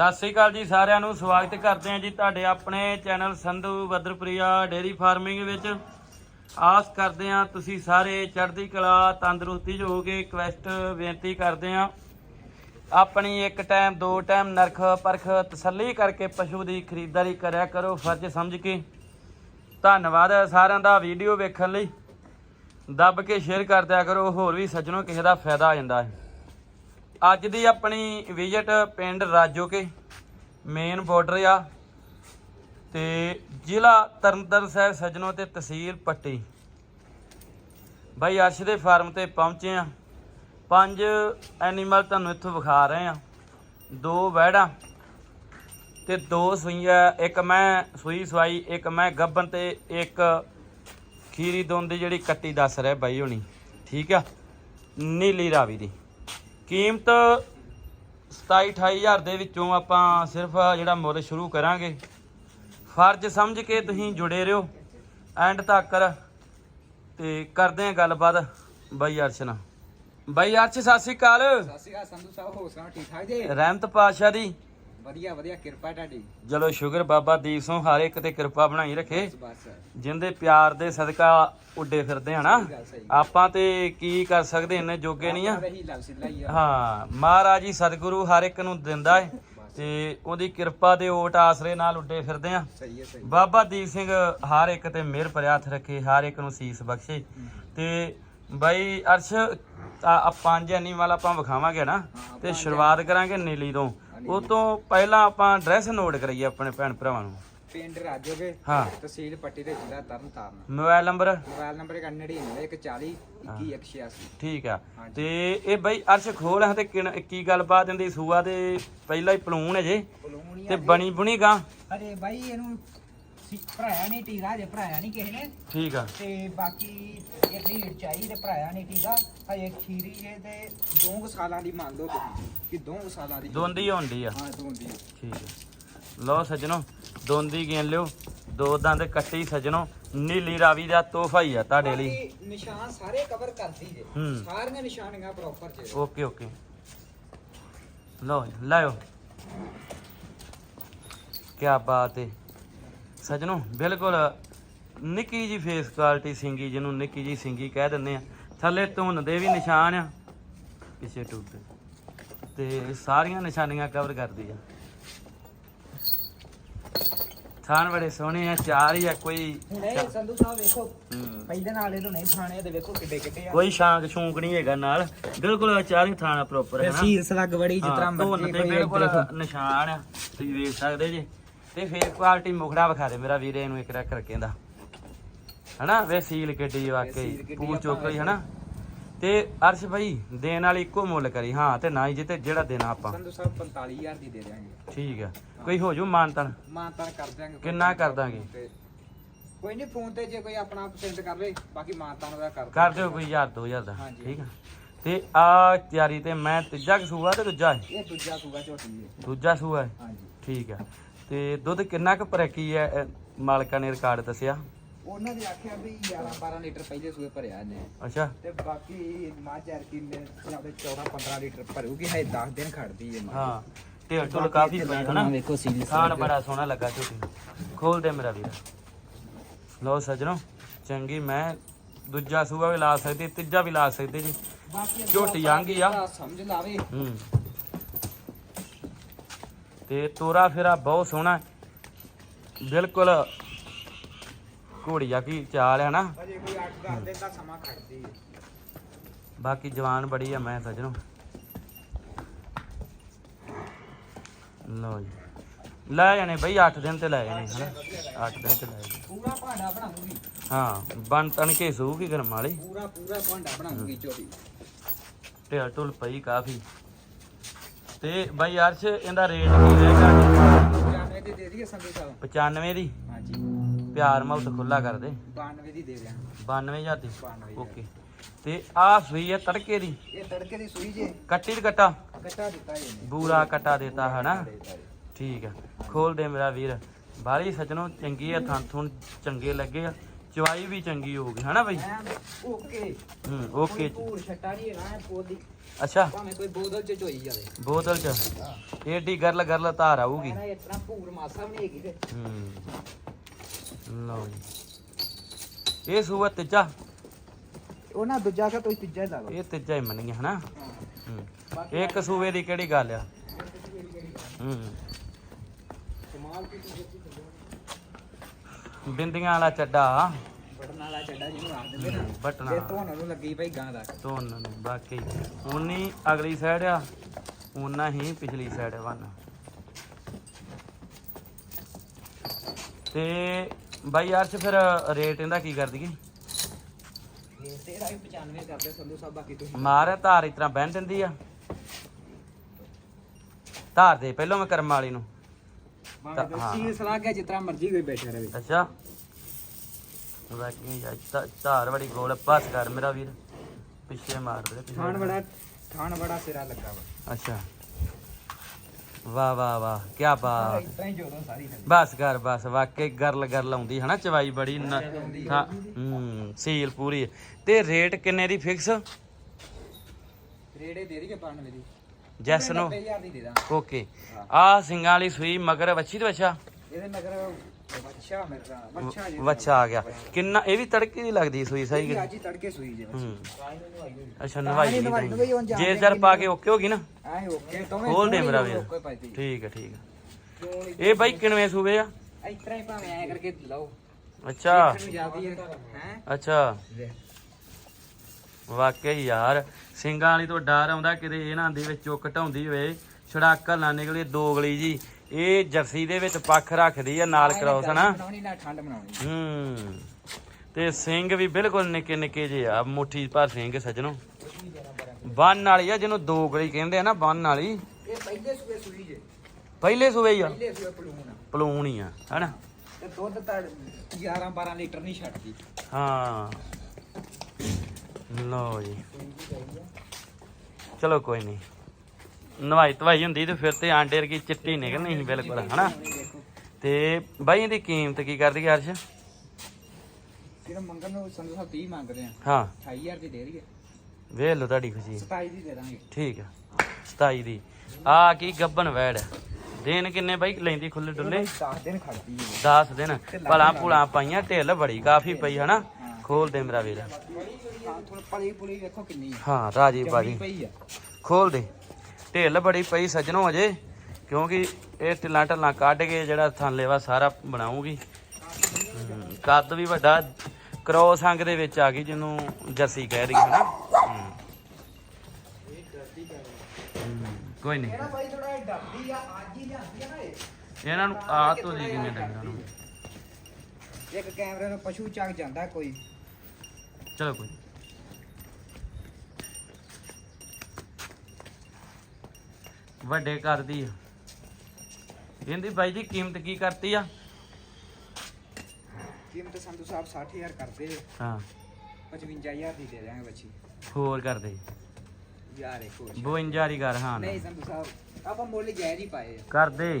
ਸਤਿ ਸ੍ਰੀ ਅਕਾਲ ਜੀ ਸਾਰਿਆਂ ਨੂੰ, ਸਵਾਗਤ ਕਰਦੇ ਹਾਂ ਜੀ ਤੁਹਾਡੇ ਆਪਣੇ ਚੈਨਲ ਸੰਧੂ ਬਦਰਪ੍ਰਿਆ ਡੇਰੀ ਫਾਰਮਿੰਗ ਵਿੱਚ। ਆਸ ਕਰਦੇ ਹਾਂ ਤੁਸੀਂ ਸਾਰੇ ਚੜ੍ਹਦੀ ਕਲਾ, ਤੰਦਰੁਸਤੀ 'ਚ ਹੋਗੇ ਰਿਕਵੈਸਟ ਬੇਨਤੀ ਕਰਦੇ ਹਾਂ। ਆਪਣੀ ਇੱਕ ਟਾਈਮ, ਦੋ ਟਾਈਮ ਨਰਖ ਪਰਖ ਤਸੱਲੀ ਕਰਕੇ ਪਸ਼ੂ ਦੀ ਖਰੀਦਦਾਰੀ ਕਰਿਆ ਕਰੋ, ਫਰਜ਼ ਸਮਝ ਕੇ। ਧੰਨਵਾਦ ਸਾਰਿਆਂ ਦਾ ਵੀਡੀਓ ਵੇਖਣ ਲਈ। ਦੱਬ ਕੇ ਸ਼ੇਅਰ ਕਰ ਦਿਆ ਕਰੋ, ਹੋਰ ਵੀ ਸੱਜਣੋ ਕਿਸੇ ਦਾ ਫਾਇਦਾ ਆ ਜਾਂਦਾ ਹੈ। ਅੱਜ ਦੀ ਆਪਣੀ ਵਿਜ਼ਿਟ ਪਿੰਡ ਰਾਜੋਕੇ ਮੇਨ ਬਾਰਡਰ ਆ, ਤੇ ਜ਼ਿਲ੍ਹਾ ਤਰਨਤਾਰਨ ਸਾਹਿਬ ਸੱਜਣੋ ਤੇ ਤਹਿਸੀਲ ਪੱਟੀ। ਬਾਈ ਅਰਸ਼ ਦੇ ਫਾਰਮ ਤੇ ਪਹੁੰਚੇ ਆ। ਪੰਜ ਐਨੀਮਲ ਤੁਹਾਨੂੰ ਇੱਥੋਂ ਵਿਖਾ ਰਹੇ ਆ। ਦੋ ਵਹਿੜਾਂ ਤੇ ਦੋ ਸੂਈਆਂ, ਇੱਕ ਮੈਂ ਸੂਈ ਸਵਾਈ, ਇੱਕ ਮੈਂ ਗੱਬਨ ਤੇ ਇੱਕ ਖੀਰੀ ਦੋਨ ਦੀ ਜਿਹੜੀ ਕੱਟੀ ਦੱਸ ਰਿਹਾ ਬਾਈ ਹੁਣੀ। ਠੀਕ ਆ? ਨੀਲੀ ਰਾਵੀ ਦੀ। ਕੀਮਤ 27 28000 ਦੇ ਵਿੱਚੋਂ ਆਪਾਂ ਸਿਰਫ ਜਿਹੜਾ ਮੁੱਲ ਸ਼ੁਰੂ ਕਰਾਂਗੇ। ਫਰਜ਼ ਸਮਝ ਕੇ ਤੁਸੀਂ ਜੁੜੇ ਰਹੋ ਐਂਡ ਤੱਕ ਤੇ ਕਰਦੇ ਆ ਗੱਲਬਾਤ ਬਾਈ ਅਰਸ਼ ਨਾਲ। ਬਾਈ ਅਰਸ਼ ਸਤਿ ਸ਼੍ਰੀ ਅਕਾਲ। ਸਤਿ ਸ਼੍ਰੀ ਅਕਾਲ ਸੰਧੂ ਸਾਹਿਬ ਹੋ ਸੁਣਾ ਠੀਕ ਠਾਕ ਜੀ? ਰਹਿਮਤ ਪਾਸ਼ਾ ਦੀ। ਵਧੀਆ ਵਧੀਆ ਕਿਰਪਾ ਤੁਹਾਡੀ। ਚਲੋ ਸ਼ੁਕਰ ਬਾਬਾ ਦੀਪ ਸਿੰਘ ਹਰ ਇੱਕ ਤੇ ਕਿਰਪਾ ਬਣਾਈ ਰੱਖੇ ਬਸ ਜਿੰਦੇ ਪਿਆਰ ਦੇ ਸਦਕਾ ਉੱਡੇ ਫਿਰਦੇ ਹਨਾ। ਗੱਲ, ਸਹੀ। ਆਪਾਂ ਤੇ ਕੀ ਕਰ ਸਕਦੇ ਇੰਨੇ ਜੋਗੇ ਨਹੀਂ ਆ। ਹੀ ਲਵ ਸਿੱਧਾ ਹੀ ਆ। ਹਾਂ ਮਹਾਰਾਜ ਜੀ ਸਤਿਗੁਰੂ ਹਰ ਇੱਕ ਨੂੰ ਦਿੰਦਾ ਹੈ ਤੇ ਉਹਦੀ ਕਿਰਪਾ ਦੇ ਓਟ ਆਸਰੇ ਨਾਲ ਉੱਡੇ ਫਿਰਦੇ ਆ। ਸਹੀ ਹੈ ਸਹੀ ਬਾਬਾ ਦੀਪ ਸਿੰਘ ਹਰ ਇੱਕ ਤੇ ਮਿਹਰ ਭਰਿਆ ਹੱਥ ਰੱਖੇ ਹਰ ਇੱਕ ਨੂੰ ਸੀਸ ਬਖਸ਼ੇ। ਤੇ ਬਾਈ ਅਰਸ਼ ਆ ਆ ਪੰਜ ਐਨੀਮਲ ਆਪਾਂ ਵਿਖਾਵਾਂਗੇ ਨਾ ਤੇ ਸ਼ੁਰੂਆਤ ਕਰਾਂਗੇ ਨੀਲੀ ਤੋਂ। ਉਹ ਤੋਂ ਪਹਿਲਾਂ ਆਪਾਂ ਐਡਰੈਸ ਨੋਟ ਕਰਾਈਏ ਆਪਣੇ ਭੈਣ ਭਰਾਵਾਂ ਨੂੰ। ਪਿੰਡ ਰਾਜੋਗੇ ਹਾਂ। ਤਹਿਸੀਲ ਪੱਟੀ ਦੇ ਜ਼ਿਲ੍ਹਾ Tarn Taran mobile number mobile number 9914 2186 ਠੀਕ ਆ। ਤੇ ਇਹ ਬਈ ਅਰਸ਼ ਖੋਲ ਹੈ ਤੇ ਕਿਨ- ਕੀ ਗੱਲਬਾਤ ਇਹਦੀ ਸੂਆ ਦੇ ਪਹਿਲਾਂ ਹੀ ਪਲੂਣ ਹੈ ਜੇ। ਤੇ ਬਣੀ ਬੁਣੀ ਗਾਂ। ਅਰੇ ਬਾਈ ਇਹਨੂੰ ਸੀ- ਭਰਾਇਆ ਨਹੀਂ ਟੀਕਾ ਜੇ ਭਰਾਇਆ ਨਹੀਂ ਕਿਸੇ ਨੇ। ਠੀਕ ਆ। ਤੇ ਬਾਕੀ ਇਹ ਢੀੜ ਚਾਹੀ ਤੇ ਭਰਾਇਆ ਨਹੀਂ ਟੀਕਾ ਹਜੇ ਖੀਰੀ ਜੇ ਤੇ ਦੋ ਕੁ ਸਾਲਾਂ ਦੀ ਮੰਨ ਲਓ ਤੁਸੀਂ ਕਿ ਦੋ ਕੁ ਸਾਲਾਂ ਦੀ ਦੋਂਦੀ ਹੁੰਦੀ ਆ। ਹਾਂ ਦੋਂਦੀ ਠੀਕ ਹੈ ਲਓ ਸੱਜਣੋ ਦੋਂਦੀ ਗਿਣ ਲਿਓ। ਦੋ ਦੰਦ ਕੱਟੀ ਸੱਜਣੋ ਨੀਲੀ ਰਾਵੀ ਦਾ ਤੋਹਫਾ ਹੀ ਆ ਤੁਹਾਡੇ ਲਈ। ਬਾਕੀ ਨਿਸ਼ਾਨ ਸਾਰੇ ਕਵਰ ਕਰਦੀ ਜੇ। ਹੂੰ। ਸਾਰੀਆਂ ਨਿਸ਼ਾਨੀਆਂ ਪ੍ਰੋਪਰ ਜੇ। Okay okay. ਲਓ ਜੀ, ਲਾਇਓ। ਕੀ ਬਾਤ ਹੈ ਸੱਜਣੋ ਬਿਲਕੁਲ ਨਿੱਕੀ ਜੀ ਫੇਸ ਕੁਆਲਿਟੀ ਸਿੰਗੀ ਜਿਹਨੂੰ ਨਿੱਕੀ ਜੀ ਸਿੰਗੀ ਕਹਿ ਦਿੰਦੇ ਆ। ਥੱਲੇ ਧੁੰਨ ਦੇ ਵੀ ਨਿਸ਼ਾਨ ਆ ਪਿੱਛੇ ਟੂਬ ਤੇ ਤੇ ਸਾਰੀਆਂ ਨਿਸ਼ਾਨੀਆਂ ਕਵਰ ਕਰਦੀ ਆ। ਥਾਣ ਬੜੇ ਸੋਹਣੇ ਆ ਚਾਰ ਹੀ ਆ ਕੋਈ ਇਹ ਸੰਧੂ ਸਾਹਿਬ ਵੇਖੋ। ਪਹਿਲੇ ਨਾਲ ਇਹਨੂੰ ਨਹੀਂ ਖਾਣੇ ਤੇ ਵੇਖੋ ਕਿੱਡੇ ਕਿੱਡੇ ਆ। ਕੋਈ ਸ਼ਾਂਕ ਸ਼ੂਕ ਨਹੀਂ ਹੈਗਾ ਨਾਲ। ਬਿਲਕੁਲ ਚਾਰ ਹੀ ਥਾਣਾ ਪ੍ਰੋਪਰ ਹੈ ਨਾ? ਸੀਸ ਲੱਗ ਬੜੀ ਮਰਜ਼ੀ ਬਿਲਕੁਲ ਨਿਸ਼ਾਨ ਆ ਤੁਸੀਂ ਵੇਖ ਸਕਦੇ ਜੀ। ਤੇ ਫੇਸ ਕੁਆਲਿਟੀ ਮੁਖੜਾ ਵਿਖਾ ਦੇ ਮੇਰਾ ਵੀਰੇ ਇਹਨੂੰ ਇੱਕ ਰੱਖ ਰੱਖੇ ਦਾ ਹਨਾ? ਵੇ ਸੀਲ ਕਿੱਡੀ ਵਾਕਈ ਪੂਰ ਆਪਾਂ ਚੋਕਰੀ ਹਨਾ? ਤੇ ਅਰਸ਼ ਭਾਈ ਦੇਣ ਵਾਲੀ ਇੱਕੋ ਮੁੱਲ ਕਰੀ। ਹਾਂ ਤੇ ਨਾ ਹੀ ਜਿੱਤੇ ਜਿਹੜਾ ਦੇਣਾ ਆਪਾਂ। ਸੰਧੂ ਸਾਹਿਬ 45000 ਦੀ ਦੇ ਦਿਆਂਗੇ। ਠੀਕ ਆ। ਕੋਈ ਹੋ ਜੂ ਮਾਨਤਨ? ਮਾਨਤਾਨ ਕਰ ਦਿਆਂਗੇ। ਕਿੰਨਾ ਕਰ ਦਾਂਗੇ? ਕੋਈ ਨਹੀਂ ਫੋਨ ਤੇ ਜੇ ਕੋਈ ਆਪਣਾ ਪਸੰਦ ਕਰ ਲੇ ਬਾਕੀ ਮਾਨਤਾਨ ਦਾ ਕਰ ਕਰ ਦਿਓ ਕੋਈ 1000 2000 ਦਾ। ਠੀਕ ਆ। ਤੇ ਆ ਤਿਆਰੀ ਤੇ ਮੈਂ ਤੀਜਾ ਕਸੂਆ ਤੇ ਦੂਜਾ ਇਹ ਦੂਜਾ ਸੂਗਾ ਝੋਟੀ ਹੈ। ਦੂਜਾ ਸੂਆ ਹੈ? ਹਾਂਜੀ। ਠੀਕ ਆ। ਤੇ ਦੁੱਧ ਕਿੰਨਾ ਕੁ ਪ੍ਰੈਕੀ ਹੈ? ਇਹ ਮਾਲਕਾਂ ਨੇ ਰਿਕਾਰਡ ਦੱਸਿਆ। ਉਹਨਾਂ ਦੇ ਆਖਿਆ ਵੀ 11 12 ਲੀਟਰ ਪਹਿਲੇ ਸੂਏ ਭਰਿਆ ਇਹਨੇ। ਅੱਛਾ। ਤੇ ਬਾਕੀ ਮਾਝ ਐਰਕੀ ਨੇ ਆਪਣੇ 14 15 ਲੀਟਰ ਭਰੂਗੀ ਹੈ 10 ਦਿਨ ਖੜਦੀ ਹੈ। ਹਾਂ ਢੇਲ ਢੁਲ ਕਾਫੀ ਪਈ ਹਨਾ? ਵੇਖੋ ਸੀਲ ਖਾਣ ਬੜਾ ਸੋਹਣਾ ਲੱਗਾ ਝੋਟੀ ਨੂੰ ਖੋਲ ਦੇ ਮੇਰਾ ਵੀਰ। ਲਓ ਸੱਜਣੋ ਚੰਗੀ ਮੈਂ ਦੂਜਾ ਸੂਆ ਵੀ ਲਾ ਸਕਦੀ ਤੀਜਾ ਵੀ ਲਾ ਸਕਦੇ ਜੀ। ਬਾਕੀ ਝੋਟੀ ਆਂਗੀ ਆ। ਸਮਝ ਲਾਵੇ। ਹੂੰ। ਤੇ ਤੋਰਾ ਫੇਰਾ ਬਹੁਤ ਸੋਹਣਾ। ਬਿਲਕੁਲ ਘੋੜੀਆ ਕੀ ਚਾਲ ਹੈ ਨਾ। ਅਜੇ ਕੋਈ 8-10 ਦਿਨ ਦਾ ਸਮਾਂ ਖੜਦੀ ਹੈ। ਬਾਕੀ ਜਵਾਨ ਬੜੀ ਆ ਮੈਂ ਸੱਜਣੋ। ਲਓ ਜੀ। ਲੈ ਜਾਣੇ ਬਈ 8 ਦਿਨ ਤੇ ਲੈ ਜਾਣੇ ਹਨਾ। 8 ਦਿਨ ਤੇ ਲੈ ਜਾਣੇ। ਪੂਰਾ ਭਾਂਡਾ ਬਣਾਉਂਗੀ। ਹਾਂ ਬਣ ਤਣ ਕੇ ਸੂਗੀ ਗਰਮ ਵਾਲੀ। ਪੂਰਾ ਪੂਰਾ ਭਾਂਡਾ ਬਣਾਉਂਗੀ ਝੋਟੀ ਢੇਲ ਢੁਲ ਪਈ ਕਾਫੀ। ਤੇ ਬਾਈ ਅਰਸ਼ ਇਹਦਾ ਰੇਟ ਕੀ ਰਹੇਗਾ ਜਾਨਵੇਂ ਦੀ ਦੇ ਦਈਏ ਸੰਧੂ ਸਾਹਿਬ। 95 ਦੀ? ਹਾਂਜੀ। ਪਿਆਰ ਮੁਲਤ ਖੁੱਲਾ ਕਰ ਦੇ। 92 ਦੀ ਦੇ ਦਿਆਂ। 92000 ਦੀ? 92 ਓਕੇ। ਤੇ ਆ ਸੂਈ ਹੈ ਤੜਕੇ ਦੀ? ਇਹ ਤੜਕੇ ਦੀ ਸੂਈ ਜੇ। ਕੱਟੀ ਦੀ ਕੱਟਾ? ਕੱਟਾ ਦਿੱਤਾ ਇਹਨੇ। ਬੂਰਾ ਕੱਟਾ ਦੇਤਾ ਹਨਾ। ਠੀਕ ਆ। ਖੋਲ ਦੇ ਮੇਰਾ ਵੀਰ। ਬਾਹਲੀ ਸੱਜਣੋ ਚੰਗੀ ਆ ਥਾਂ ਥੁਣ ਚੰਗੇ ਲੱਗੇ ਆ। ਚਵਾਈ ਵੀ ਚੰਗੀ ਹੋਊਗੀ ਹਨਾ ਬਾਈ? ਓਕੇ। ਹੂੰ ਓਕੇ ਭੂਰ ਛੱਟਾ ਨਹੀਂ ਹੈਗਾ ਪੋਦੀ ਅੱਛਾ। ਭਾਵੇਂ ਕੋਈ ਬੋਤਲ ਚ ਚੋਈ ਜਾਵੇ। ਬੋਤਲ ਚ। ਏਡੀ ਗਰਲ ਗਰਲ ਧਾਰ ਆਊਗੀ। ਇਸ ਤਰ੍ਹਾਂ ਭੂਰ ਮਾਸਾ ਵੀ ਨਹੀਂ ਹੈਗੀ ਤੇ ਹੂੰ। ਲਓ ਜੀ। ਇਹ ਸੂਆ ਤੀਜਾ। ਉਹ ਨਾ ਦੂਜਾ ਕਾ ਤੁਸੀਂ ਤੀਜਾ ਹੀ ਲਾ ਲਓ। ਇਹ ਤੀਜਾ ਹੀ ਮੰਨੀਏ ਹਨਾ? ਹਾਂ। ਹੂੰ। ਇੱਕ ਸੂਵੇ ਦੀ ਕਿਹੜੀ ਗੱਲ ਆ? ਹੂੰ। ਕਮਾਲ ਕੀ ਚੀਜ਼ ਬਿੰਦੀਆਂ ਵਾਲਾ ਚੱਡਾ। ਬਟਨ ਵਾਲਾ ਚੱਡਾ ਜਿਹਨੂੰ ਆਖ ਦਿੰਦੇ ਨਾ। ਬਟਨਾ ਤੇ ਧੋਣ ਨੂੰ ਲੱਗੀ ਪਈ ਗਾਂ ਦਾ ਧੋਨ ਨੂੰ ਬਾਕੀ ਉਨੀ ਅਗਲੀ ਸਾਈਡ ਆ ਉਨਾ ਹੀ ਪਿਛਲੀ ਸਾਈਡ ਵਨ ਤੇ ਬਾਈ ਅਰਸ਼ ਫਿਰ ਰੇਟ ਇਹਦਾ ਕੀ ਕਰ ਦਈਏ ਇਹ ਤੇਰਾ ਵੀ 95 ਕਰਦੇ ਸੰਧੂ ਸਾਹਿਬ ਬਾਕੀ ਤੁਸੀਂ ਮਾਰ ਧਾਰ ਇਸ ਤਰ੍ਹਾਂ ਬਹਿਣ ਦਿੰਦੀ ਆ। ਧਾਰ ਦੇ ਪਹਿਲਾਂ ਮੈਂ ਕਰਮ ਵਾਲੀ ਨੂੰ। ਭਾਵੇਂ ਹਾਂ। ਚੀਜ਼ ਸਲਾਹ ਕੇ ਜਿਤਨਾ ਮਰਜ਼ੀ ਕੋਈ ਬੈਠਾ ਰਹੇ। ਅੱਛਾ। ਬਾਕੀ ਯਾਰ ਧਾ- ਧਾਰ ਬੜੀ ਗੋਲ ਆ, ਬਸ ਕਰ ਮੇਰਾ ਵੀਰ। ਪਿੱਛੇ ਮਾਰ ਦੇ ਪਿੱਛੇ। ਥਾਣ ਬੜਾ ਥਾਣ ਬੜਾ ਸਿਰਾ ਲੱਗਾ ਵਾ। ਅੱਛਾ। ਵਾਹ ਵਾਹ ਵਾਹ ਕੀ ਬਾਤ। ਇਦਾਂ ਹੀ ਜੋਦੋਂ ਸਾਰੀ ਥੱਲੇ ਬਸ ਕਰ ਬਸ ਵਾਕਈ ਗਰਲ ਗਰਲ ਆਉਂਦੀ ਹਨਾ ਚਵਾਈ ਬੜੀ ਹਾਂ ਸੀਲ ਪੂਰੀ। ਤੇ ਰੇਟ ਕਿੰਨੇ ਦੀ ਫਿਕਸ ਰੇੜੇ ਦੇ ਦੀਗੇ 92 ਦੀ? ਜੈਸ ਨੂੰ। 90000 ਦੀ ਦੇ ਦਾਂ। ਓਕੇ। ਆ ਸਿੰਘਾਂ ਵਾਲੀ ਸੂਈ ਮਗਰ ਵੱਛੀ ਤੇ ਵੱਛਾ? ਇਹਦੇ ਮਗਰ ਬੱਚਾ ਮੇਰਾ ਜੀ ਵੱਛਾ ਆ ਗਿਆ। ਕਿੰਨਾ ਇਹ ਵੀ ਤੜਕੇ ਦੀ ਲੱਗਦੀ ਸੂਈ ਸਹੀ ਕਿ ਅੱਜ ਤੜਕੇ ਸੂਈ ਜੇ ਅੱਛਾ ਨਵਾਈ ਜੇ ਜਰ ਪਾ ਕੇ ਓਕੇ ਹੋ ਗਈ ਨਾ? ਆਏ ਓਕੇ ਦੋਵੇਂ ਖੋਲ ਦੇ ਮੇਰਾ ਵੀਰ। ਠੀਕ ਹੈ ਠੀਕ ਹੈ? ਇਹ ਬਾਈ ਕਿਨਵੇਂ ਸੂਵੇ ਆ? ਇਸ ਤਰ੍ਹਾਂ ਹੀ ਭਾਵੇਂ ਐ ਕਰਕੇ ਲਓ। ਅੱਛਾ। ਅੱਛਾ। ਵਾਕਈ ਯਾਰ ਸਿੰਘਾਂ ਵਾਲੀ ਤੋਂ ਡਰ ਆਉਂਦਾ ਕਿਤੇ ਇਹਨਾਂ ਦੇ ਵਿੱਚ ਚੁੱਕ ਢਾਉਂਦੀ ਹੋਵੇ ਛੜਾਕਾ ਨਾ ਨਿਕਲੇ ਦੋਗਲੀ ਜੀ। ਇਹ ਜਰਸੀ ਦੇ ਵਿੱਚ ਪੱਖ ਰੱਖਦੀ ਆ ਨਾਲ ਕਰਾਉਸ ਬਣਾਉਣੀ ਨਾ ਠੰਡ ਬਣਾਉਣੀ। ਹੂੰ। ਤੇ ਸਿੰਘ ਵੀ ਬਿਲਕੁਲ ਨਿੱਕੇ ਨਿੱਕੇ ਜੇ ਆ ਮੁੱਠੀ ਭਰ ਸਿੰਘ ਸਜਣੋ। ਬੰਨ ਵਾਲੀ ਆ ਜਿਹਨੂੰ ਦੋਗਲੀ ਕਹਿੰਦੇ ਆ ਨਾ ਬੰਨ ਵਾਲੀ। ਇਹ ਪਹਿਲੇ ਸੂਏ ਸੂਈ ਜੇ। ਪਹਿਲੇ ਸੂਵੇ ਹੀ ਆ। ਪਹਿਲੇ ਸੂਏ ਪਲੂਣ ਪਲੂਣ ਹੀ ਆ ਹਨਾ? ਤੇ ਦੁੱਧ ਤਾਂ 11 12 ਲੀਟਰ ਨਹੀਂ ਛੱਡਦੀ। ਹਾਂ। ਲਓ ਜੀ। ਚਲੋ ਕੋਈ ਨਹੀਂ। ਨਵਾਈ ਧਵਾਈ ਹੁੰਦੀ ਤੇ ਫਿਰ ਤੇ ਆਂਡੇ ਵਰਗੀ ਚਿੱਟੀ ਨਿਕਲਣੀ ਸੀ ਬਿਲਕੁਲ ਹਨਾ? ਤੇ ਬਾਈ ਇਹਦੀ ਕੀਮਤ ਕੀ ਕਰਦੀ ਹੈ ਅਰਸ਼? ਸਿਰਫ ਮੰਗਣ ਨੂੰ ਸਾਹਿਬ 30 ਮੰਗਦੇ ਆ। ਹਾਂ। 28000 ਦੀ ਦੇ ਦਈਏ। ਵੇਖ ਲਓ ਤੁਹਾਡੀ ਖੁਸ਼ੀ। 27 ਦੀ ਦੇ ਦਾਂਗੇ। ਠੀਕ ਆ। 27 ਦੀ। ਆ ਕੀ ਗੱਬਨ ਵੈੜ। ਦਿਨ ਕਿੰਨੇ ਬਾਈ? ਲੈਂਦੀ ਖੁੱਲੇ ਡੁੱਲੇ। 10 ਦਿਨ ਖੜਦੀ ਹੈ 10 ਦਿਨ। ਭਲਾ ਭੁਲਾ ਪਾਈਆਂ ਢਿੱਲ ਬੜੀ ਕਾਫੀ ਪਈ ਹਨਾ? ਖੋਲ ਦੇ ਮੇਰਾ ਵੀਰ। ਹਾਂ ਥੋੜਾ ਪਲੀ ਪੁਲੀ ਵੇਖੋ ਕਿੰਨੀ ਆ। ਹਾਂ ਰਾਜੀ ਬਾਜੀ ਆ। ਖੋਲ ਦੇ। ਢਿੱਲ ਬੜੀ ਪਈ ਸੱਜਣੋ ਅਜੇ ਕਿਉਂਕਿ ਇਹ ਢਿੱਲਾਂ ਢੱਲਾਂ ਕੱਢ ਕੇ ਜਿਹੜਾ ਥਾਂਲੇ ਵਾ ਸਾਰਾ ਬਣਾਉਂਗੀ ਕੱਦ ਵੀ ਵੱਡਾ ਕ੍ਰੋਸ ਅੰਗ ਦੇ ਵਿੱਚ ਆ ਗਈ ਜਿਹਨੂੰ ਜਰਸੀ ਕਹਿ ਰਹੀ ਹੈ। ਨਾ ਕੋਈ ਨਹੀਂ। ਆ ਆ ਇਹਨਾਂ ਨੂੰ ਆਦਤ ਹੋ ਜੀ ਕਿਵੇਂ ਡੰਗਰਾਂ ਨੂੰ ਇੱਕ ਕੈਮਰੇ ਨੂੰ ਪਸ਼ੂ ਚੱਕ ਜਾਂਦਾ ਕੋਈ। ਚਲੋ ਕੋਈ ਵੱਡੇ ਕਰਦੀ ਆ। ਇਹਦੀ ਬਾਈ ਜੀ ਕੀਮਤ ਕੀ ਕਰਤੀ ਆ? ਕੀਮਤ ਸੰਧੂ ਸਾਹਿਬ 60000 ਕਰਦੇ ਹਾਂ। 55000 ਦੀ ਦੇ ਦਿਆਂਗੇ ਬੱਚੀ। ਹੋਰ ਕਰਦੇ। ਯਾਰ ਇੱਕ ਹੋਰ 52 ਦੀ ਕਰ ਹਾਂ ਨਹੀਂ ਸੰਧੂ ਸਾਹਿਬ ਆਪਾਂ ਮੁੱਲ ਜਾਇਜ਼ ਹੀ ਪਾਏ ਆ। ਕਰਦੇ।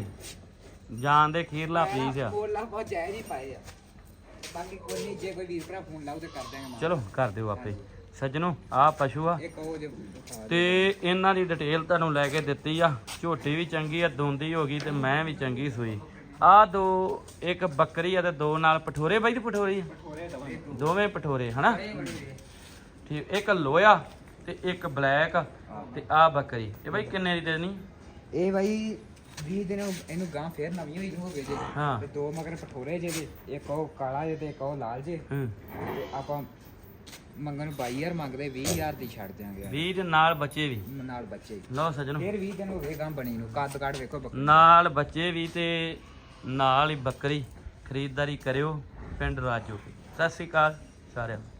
ਜਾਣ ਦੇ ਖੀਰਲਾ ਪਲੀਜ਼ ਆ। ਮੁੱਲ ਆਪਾਂ ਜਾਇਜ਼ ਹੀ ਪਾਏ ਆ। ਬਾਕੀ ਕੋਈ ਨਹੀਂ ਜੇ ਕੋਈ ਵੀਰ ਭਰਾ ਫੋਨ ਲਾਉ ਤੇ ਕਰ ਦਾਂਗੇ ਮਾਨ। ਚਲੋ ਕਰ ਦਿਓ ਆਪੇ। ਸੱਜਣੋ ਆ ਪਸ਼ੂ ਆ। ਇੱਕ ਉਹ ਜੇ ਦਿਖਾ ਦਿਓ। ਤੇ ਇਹਨਾਂ ਦੀ ਡਿਟੇਲ ਤੁਹਾਨੂੰ ਲੈ ਕੇ ਦਿੱਤੀ ਆ। ਝੋਟੀ ਵੀ ਚੰਗੀ ਆ ਦੋਂਦੀ ਹੋ ਗਈ ਤੇ ਮੈਂ ਵੀ ਚੰਗੀ ਸੂਈ। ਆ ਦੋ ਇੱਕ ਬੱਕਰੀ ਆ ਤੇ ਦੋ ਨਾਲ ਪਠੋਰੇ ਬਾਈ ਦੀ ਪਠੋਰੀ ਦੋਵੇਂ। ਪਠੋਰੇ ਹਨਾ? ਠੀਕ ਇੱਕ ਲੋਹਾ ਤੇ ਇੱਕ ਬਲੈਕ ਤੇ ਆ ਬੱਕਰੀ। ਇਹ ਬਾਈ ਕਿੰਨੇ ਦੀ ਦੇਣੀ? ਇਹ ਬਾਈ 20 ਦਿਨ ਇਹਨੂੰ ਗਾਂ ਫੇਰ ਨਵੀਂ ਹੋਈ ਹੋ ਗਏ ਜੇ। ਹਾਂ। ਤੇ ਦੋ ਮਗਰ ਪਠੋਰੇ ਜੇ ਦੇ ਇੱਕ ਉਹ ਕਾਲਾ ਜੇ ਤੇ ਇੱਕ ਉਹ ਲਾਲ ਜੇ। ਹੂੰ। ਤੇ ਆਪਾਂ ਮੰਗਣ ਨੂੰ 22000 ਮੰਗਦੇ 20000 ਦੀ ਛੱਡ ਦਿਆਂਗੇ। 20 ਦੇ ਨਾਲ ਬੱਚੇ ਵੀ। ਨਾਲ ਬੱਚੇ। ਲਓ ਸੱਜਣੋ। ਫੇਰ 20 ਦਿਨ ਹੋ ਗਏ ਗਾਂ ਬਣੀ ਨੂੰ ਕੱਦ ਕੱਢ ਵੇਖੋ ਬੱਕਰੀ। ਨਾਲ ਬੱਚੇ ਵੀ ਤੇ ਨਾਲ ਹੀ ਬੱਕਰੀ ਖਰੀਦਦਾਰੀ ਕਰਿਓ ਪਿੰਡ ਰਾਜੋ। ਸਤਿ ਸ੍ਰੀ ਅਕਾਲ ਸਾਰਿਆਂ ਨੂੰ।